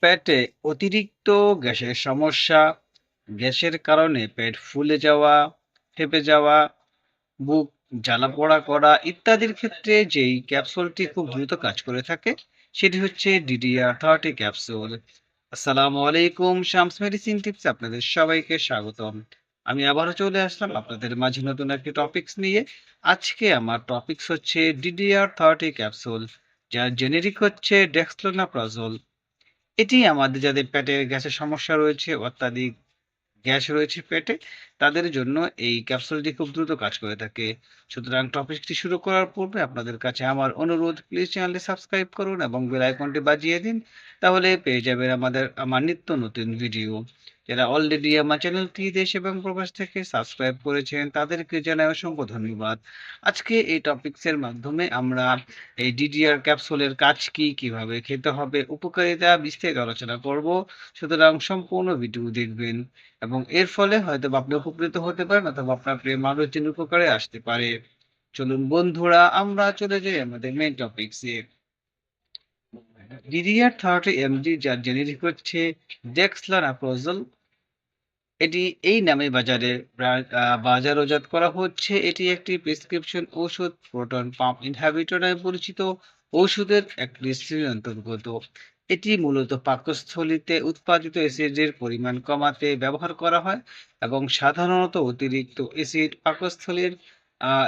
পেটে অতিরিক্ত গ্যাসের সমস্যা, গ্যাসের কারণে পেট ফুলে যাওয়া, ফেঁপে যাওয়া, বুক জ্বালা-পোড়া করা ইত্যাদির ক্ষেত্রে যেই ক্যাপসুলটি খুব দ্রুত কাজ করে থাকে, সেটি হচ্ছে ডিডিআর থার্টি ক্যাপসুল। আসসালামু আলাইকুম, শামস মেডিসিন টিপস আপনাদের সবাইকে স্বাগতম। আমি আবারও চলে আসলাম আপনাদের মাঝে নতুন একটি টপিকস নিয়ে। আজকে আমার টপিকস হচ্ছে ডিডিআর থার্টি ক্যাপসুল, যার জেনেরিক হচ্ছে ডেক্সট্রোনাপ্রাজোল। এটি আমাদের যাদের পেটে গ্যাসের সমস্যা রয়েছে, অত্যাধিক গ্যাস রয়েছে পেটে, তাদের জন্য এই ক্যাপসুলটি খুব দ্রুত কাজ করে থাকে। সুতরাং টপিকটি শুরু করার পূর্বে আপনাদের কাছে আমার অনুরোধ, প্লিজ চ্যানেলটি সাবস্ক্রাইব করুন এবং বেল আইকনটি বাজিয়ে দিন। তাহলে পেয়ে যাবেন আমাদের আমার নিত্য নতুন ভিডিও। যারা অলরেডি আমার চ্যানেলটি দেশ এবং প্রবাস থেকে সাবস্ক্রাইব করেছেন, তাদেরকে জানাই অসংখ্য ধন্যবাদ। আজকে এই টপিকসের মাধ্যমে আমরা এই DDR ক্যাপসুলের কাজ কি, কীভাবে খেতে হবে, উপকারিতা বিস্তারিত আলোচনা করব। সুতরাং সম্পূর্ণ ভিডিও দেখবেন এবং এর ফলে হয়তো আপনি উপকৃত হতে পারেন অথবা আপনার প্রিয় মানুষজনের উপকারে আসতে পারে। চলুন বন্ধুরা আমরা চলে যাই আমাদের মেইন টপিকসে। DDR-30 mg যার জেনেরিক হচ্ছে ডেক্সলানাপ্রোজোল। এটি এই নামে বাজারে বাজারজাত করা হচ্ছে। এটি একটি প্রেসক্রিপশন ঔষধ, প্রোটন পাম্প ইনহিবিটর নামে পরিচিত ঔষধের একটি শ্রেণির অন্তর্গত। এটি মূলত পাকস্থলীতে উৎপাদিত অ্যাসিডের পরিমাণ কমাতে ব্যবহার করা হয় এবং সাধারণত অতিরিক্ত অ্যাসিড পাকস্থলীর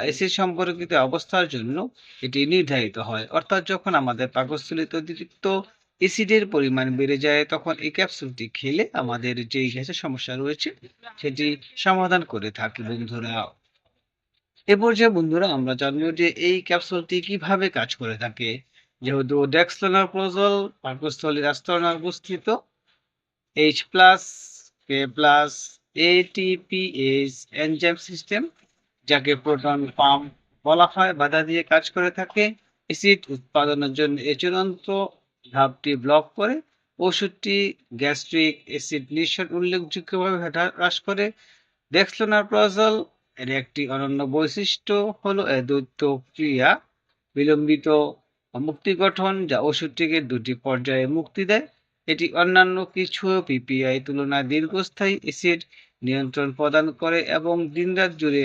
অ্যাসিড সম্পর্কিত অবস্থার জন্য এটি নির্ধারিত হয়। অর্থাৎ যখন আমাদের পাকস্থলীতে অতিরিক্ত অ্যাসিডের পরিমাণ বেড়ে যায়, তখন এই ক্যাপসুলটি খেলে আমাদের যেই গ্যাসের সমস্যা রয়েছে, সেটি সমাধান করে থাকে বন্ধুরা। এ পর্যায়ে বন্ধুরা আমরা জানব যে এই ক্যাপসুলটি কীভাবে কাজ করে থাকে। যেহেতু ডেক্সলানাপ্রোজোল পাকস্থলীর আস্তরণে অবস্থিত H+, K+, ATPase enzyme system, যাকে প্রোটন পাম্প বলা হয়, বাধা দিয়ে কাজ করে থাকে। অ্যাসিড উৎপাদনের জন্য এ চূড়ান্ত ধাপটি ব্লক করে। ওষুধটি গ্যাস্ট্রিক অ্যাসিড নিঃসরণ উল্লেখযোগ্যভাবে হ্রা হ্রাস করে। ডেক্সলানাপ্রোজোল এর একটি অনন্য বৈশিষ্ট্য হলো এর দ্বৈত ক্রিয়া, বিলম্বিত মুক্তি গঠন, যা ওষুধটিকে দুটি পর্যায়ে মুক্তি দেয়। এটি অন্যান্য কিছু পিপিআই তুলনায় দীর্ঘস্থায়ী অ্যাসিড নিয়ন্ত্রণ প্রদান করে এবং দিনরাত জুড়ে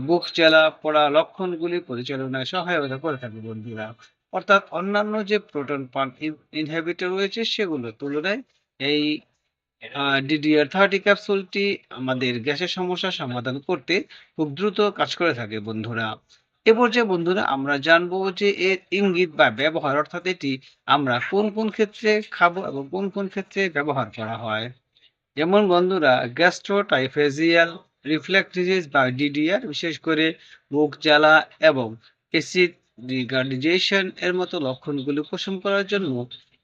বুক জ্বালা-পোড়া লক্ষণগুলি পরিচালনায় সহায়তা করে থাকে বন্ধুরা। অর্থাৎ অন্যান্য যে প্রোটন পাম্প ইন ইনহিবিটর রয়েছে, সেগুলোর তুলনায় এই ডিডিআর DDR-30 ক্যাপসুলটি আমাদের গ্যাসের সমস্যার সমাধান করতে খুব দ্রুত কাজ করে থাকে বন্ধুরা। এ যে বন্ধুরা আমরা জানব যে এর ইঙ্গিত বা ব্যবহার অর্থাৎ এটি আমরা কোন, কোন ক্ষেত্রে খাব এবং কোন, কোন ক্ষেত্রে ব্যবহার করা হয়। যেমন বন্ধুরা গ্যাস্ট্রোটাইফেজিয়াল রিফ্লেক্স ডিজিজ বা ডিডিআর বিশেষ করে বুক জ্বালা এবং অ্যাসিড রিগার্ডিজেশন এর মতো লক্ষণগুলি উপশম করার জন্য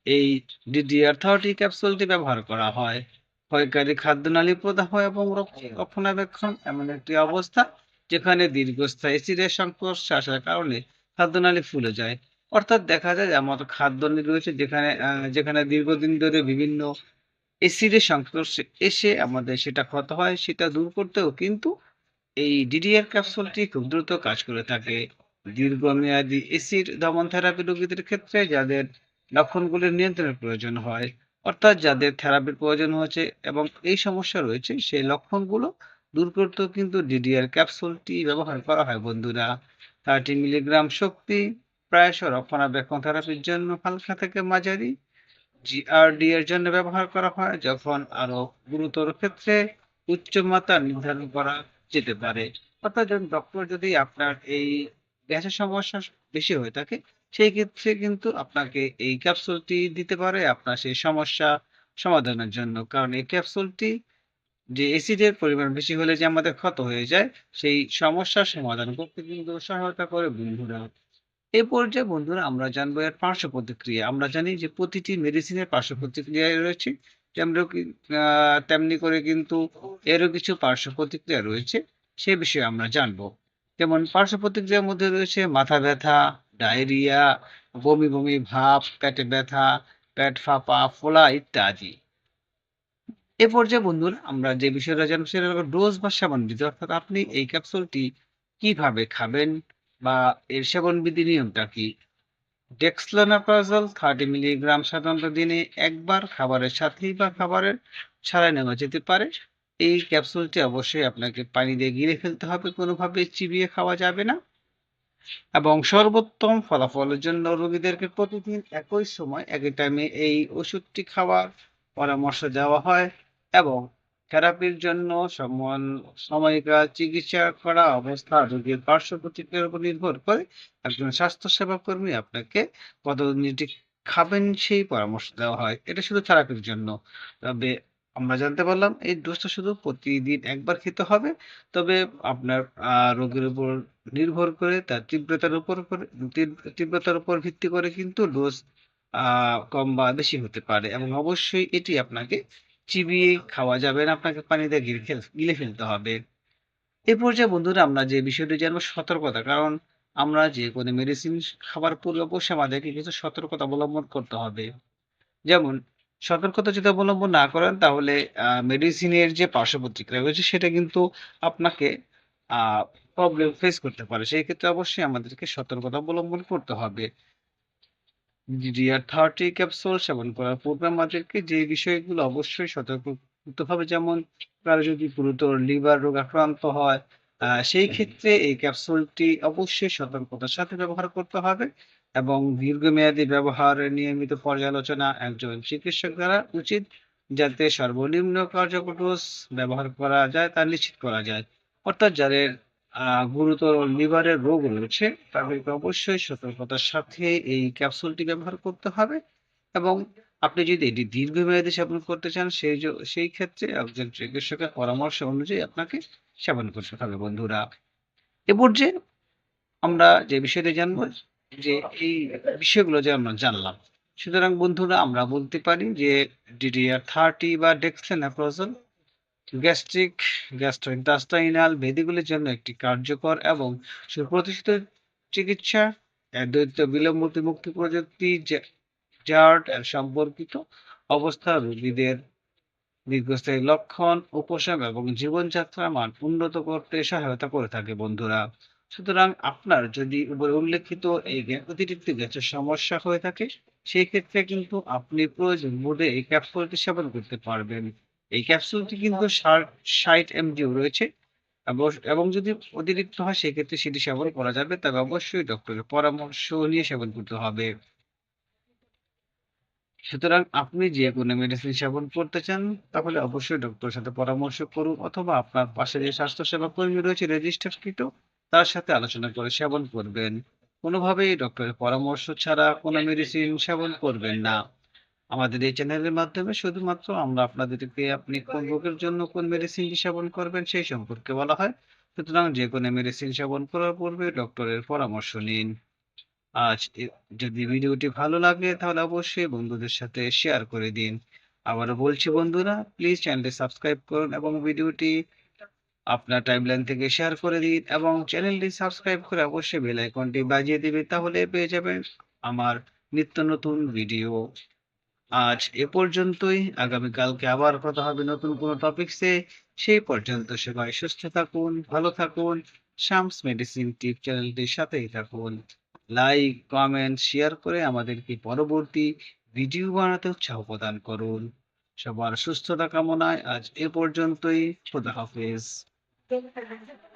এই DDR-30 ক্যাপসুলটি ব্যবহার করা হয়। ক্ষয়কারী খাদ্যনালী প্রদাহ এবং রক্ষণাবেক্ষণ এমন একটি অবস্থা, যেখানে দীর্ঘস্থায়ী অ্যাসিডের সংস্পর্শে আসার কারণে খাদ্যনালী ফুলে যায়। অর্থাৎ দেখা যায় যে আমাদের খাদ্যনালী রয়েছে যেখানে যেখানে দীর্ঘদিন ধরে বিভিন্ন এসিডের সংস্পর্শে এসে আমাদের সেটা ক্ষত হয়, সেটা দূর করতেও কিন্তু এই ডিডিআর ক্যাপসুলটি খুব দ্রুত কাজ করে থাকে। দীর্ঘমেয়াদী অ্যাসিড দমন থেরাপি রোগীদের ক্ষেত্রে যাদের লক্ষণগুলির নিয়ন্ত্রণের প্রয়োজন হয়, অর্থাৎ যাদের থেরাপির প্রয়োজন হয়েছে এবং এই সমস্যা রয়েছে, সেই লক্ষণগুলো দূর করতেও কিন্তু ডিডিআর ক্যাপসুলটি ব্যবহার করা হয় বন্ধুরা। 30 মিলিগ্রাম শক্তি প্রায়শ রক্ষণাবেক্ষণ থেরাপির জন্য হালকা থেকে মাঝারি, জিআরডি এর জন্য ব্যবহার করা হয়, যখন আরও গুরুতর ক্ষেত্রে উচ্চ মাত্রা নির্ধারণ করা যেতে পারে। অর্থাৎ ডক্টর যদি আপনার এই গ্যাসের সমস্যা বেশি হয়ে থাকে, সেই ক্ষেত্রে কিন্তু আপনাকে এই ক্যাপসুলটি দিতে পারে আপনার সেই সমস্যা সমাধানের জন্য। কারণ এই ক্যাপসুলটি যে অ্যাসিডের পরিমাণ বেশি হলে যে আমাদের ক্ষত হয়ে যায়, সেই সমস্যার সমাধান করতে কিন্তু সহায়তা করে বন্ধুরা। এ পর্যায়ে বন্ধুরা আমরা জানব এর পার্শ্ব প্রতিক্রিয়া। আমরা জানি যে প্রতিটি মেডিসিনের পার্শ্ব প্রতিক্রিয়া রয়েছে। আ তেমনি করে কিন্তু এরও কিছু পার্শ্ব প্রতিক্রিয়া রয়েছে, সে বিষয়ে আমরা জানব। যেমন পার্শ্ব প্রতিক্রিয়ার মধ্যে রয়েছে মাথা ব্যথা, ডায়রিয়া, বমি, বমি ভাব, পেটে ব্যথা, পেট ফাঁপা, ফোলা ইত্যাদি। এ পর্যায়ে বন্ধুরা আমরা যে বিষয়টা জানব সেটা ডোজ বা সেবন বিধি অর্থাৎ আপনি এই ক্যাপসুলটি কীভাবে খাবেন বা এর সেবনবিধি নিয়মটা কি? ডেক্সলোনাপ্রাজল থার্টি মিলিগ্রাম সাধারণত দিনে একবার খাবারের সাথেই বা খাবারের ছাড়াই নেওয়া যেতে পারে এই ক্যাপসুলটি অবশ্যই আপনাকে পানি দিয়ে গিলে ফেলতে হবে, কোনোভাবে চিবিয়ে খাওয়া যাবে না। এবং সর্বোত্তম ফলাফলের জন্য রোগীদেরকে প্রতিদিন একই সময়, একই টাইমে এই ওষুধটি খাওয়ার পরামর্শ দেওয়া হয় এবং থেরাপির জন্য সমান সময়িকা চিকিৎসা করা অবস্থা রোগীর পার্শ্ব প্রতিক্রিয়ার উপর নির্ভর করে একজন স্বাস্থ্যসেবা কর্মী আপনাকে কত খাবেন সেই পরামর্শ দেওয়া হয়। এটা শুধু থেরাপির জন্য, তবে আমরা জানতে পারলাম, এই ডোজটা শুধু প্রতিদিন একবার খেতে হবে, তবে আপনার রোগীর উপর নির্ভর করে, তার তীব্রতার উপর তীব্রতার উপর ভিত্তি করে কিন্তু ডোজ কম বা বেশি হতে পারে এবং অবশ্যই এটি আপনাকে চিবিয়ে খাওয়া যাবে না, আপনাকে পানিতে গিলে ফেলতে হবে। এ পর্যায়ে বন্ধুরা আমরা যে বিষয়টি জানব সতর্কতা, কারণ আমরা যে কোনো মেডিসিন খাবার পূর্বে অবশ্যই আমাদেরকে কিছু সতর্কতা অবলম্বন করতে হবে। যেমন সতর্কতা যদি অবলম্বন না করেন তাহলে মেডিসিনের যে পার্শ্ব প্রতিক্রিয়া রয়েছে সেটা কিন্তু আপনাকে প্রবলেম ফেস করতে পারে। সেই ক্ষেত্রে অবশ্যই আমাদেরকে সতর্কতা অবলম্বন করতে হবে। থার্টি ক্যাপসুল সেবন করার পূর্বে আমাদেরকে যে বিষয়গুলো অবশ্যই সতর্ক হবে যেমন কারও যদি গুরুতর লিভার রোগ আক্রান্ত হয় আহ, সেই ক্ষেত্রে এই ক্যাপসুলটি অবশ্যই সতর্কতার সাথে ব্যবহার করতে হবে। এবং দীর্ঘমেয়াদী ব্যবহারের নিয়মিত পর্যালোচনা একজন চিকিৎসক দ্বারা উচিত যাতে সর্বনিম্ন কার্যকর ডোজ ব্যবহার করা যায় তা নিশ্চিত করা যায়। অর্থাৎ যাদের গুরুতর লিভারের রোগ রয়েছে, তাদেরকে অবশ্যই সতর্কতার সাথে এই ক্যাপসুলটি ব্যবহার করতে হবে এবং আপনি যদি এটি দীর্ঘমেয়াদী সেবন করতে চান, সেই সেই ক্ষেত্রে একজন চিকিৎসকের পরামর্শ অনুযায়ী আপনাকে সেবন করতে হবে বন্ধুরা। এ পর্যায়ে আমরা যে বিষয়টি জানব যে এই বিষয়গুলো যে আমরা জানলাম। সুতরাং বন্ধুরা, আমরা বলতে পারি যে ডিডিআর থার্টি বা ডেক্সেনাপ্রোজল গ্যাস্ট্রিক গ্যাস্ট্রোইন্টেস্টাইনাল ব্যাধিগুলির জন্য একটি কার্যকর এবং সুপ্রতিষ্ঠিত চিকিৎসা। দ্বৈত বিলম্বতি মুক্তি প্রযুক্তি জার্ট সম্পর্কিত অবস্থা রোগীদের দীর্ঘস্থায়ী লক্ষণ, উপশম এবং জীবনযাত্রার মান উন্নত করতে সহায়তা করে থাকে বন্ধুরা। সুতরাং আপনার যদি উপরে উল্লেখিত এই অতিরিক্ত গ্যাসের সমস্যা হয়ে থাকে সেই ক্ষেত্রে কিন্তু আপনি প্রয়োজন বোধে এই ক্যাপসুলটি সেবন করতে পারবেন। এই ক্যাপসুলটি কিন্তু ষাট এমজিও রয়েছে। এবং- যদি অতিরিক্ত হয়, সেক্ষেত্রে সেটি সেবন করা যাবে। তবে অবশ্যই ডক্টরের পরামর্শ নিয়ে সেবন করতে হবে। সুতরাং আপনি যে কোনো মেডিসিন সেবন করতে চান, তাহলে অবশ্যই ডক্টরের সাথে পরামর্শ করুন, অথবা আপনার পাশে যে স্বাস্থ্যসেবা কর্মী রয়েছে রেজিস্টারকৃত তার সাথে আলোচনা করে সেবন করবেন। কোনোভাবেই ডক্টরের পরামর্শ ছাড়া কোনো মেডিসিন সেবন করবেন না। আমাদের এই চ্যানেলের মাধ্যমে শুধুমাত্র আমরা আপনাদেরকে আপনি কোন রোগের জন্য কোন মেডিসিনটি সেবন করবেন সেই সম্পর্কে বলা হয়। সুতরাং যে কোনো মেডিসিন সেবন করার পূর্বে ডক্টরের পরামর্শ নিন। আজ যদি ভিডিওটি ভালো লাগে তাহলে অবশ্যই বন্ধুদের সাথে শেয়ার করে দিন। আবারও বলছি বন্ধুরা প্লিজ চ্যানেলটি সাবস্ক্রাইব করুন এবং ভিডিওটি আপনার টাইমলাইন থেকে শেয়ার করে দিন এবং চ্যানেলটি সাবস্ক্রাইব করে অবশ্যই বেল আইকনটি বাজিয়ে দিবে, তাহলে পেয়ে যাবেন আমার নিত্য নতুন ভিডিও আজ এ পর্যন্তই, আগামীকালকে আবার কথা হবে নতুন কোনো টপিকসে সেই পর্যন্ত সবাই সুস্থ থাকুন, ভালো থাকুন, শামস মেডিসিন টিপ চ্যানেলটির সাথেই থাকুন। লাইক কমেন্ট শেয়ার করে আমাদেরকে পরবর্তী ভিডিও বানাতে উৎসাহ প্রদান করুন। সবার সুস্থতা কামনায় আজ এ পর্যন্তই, খোদা হাফেজ। Thank you.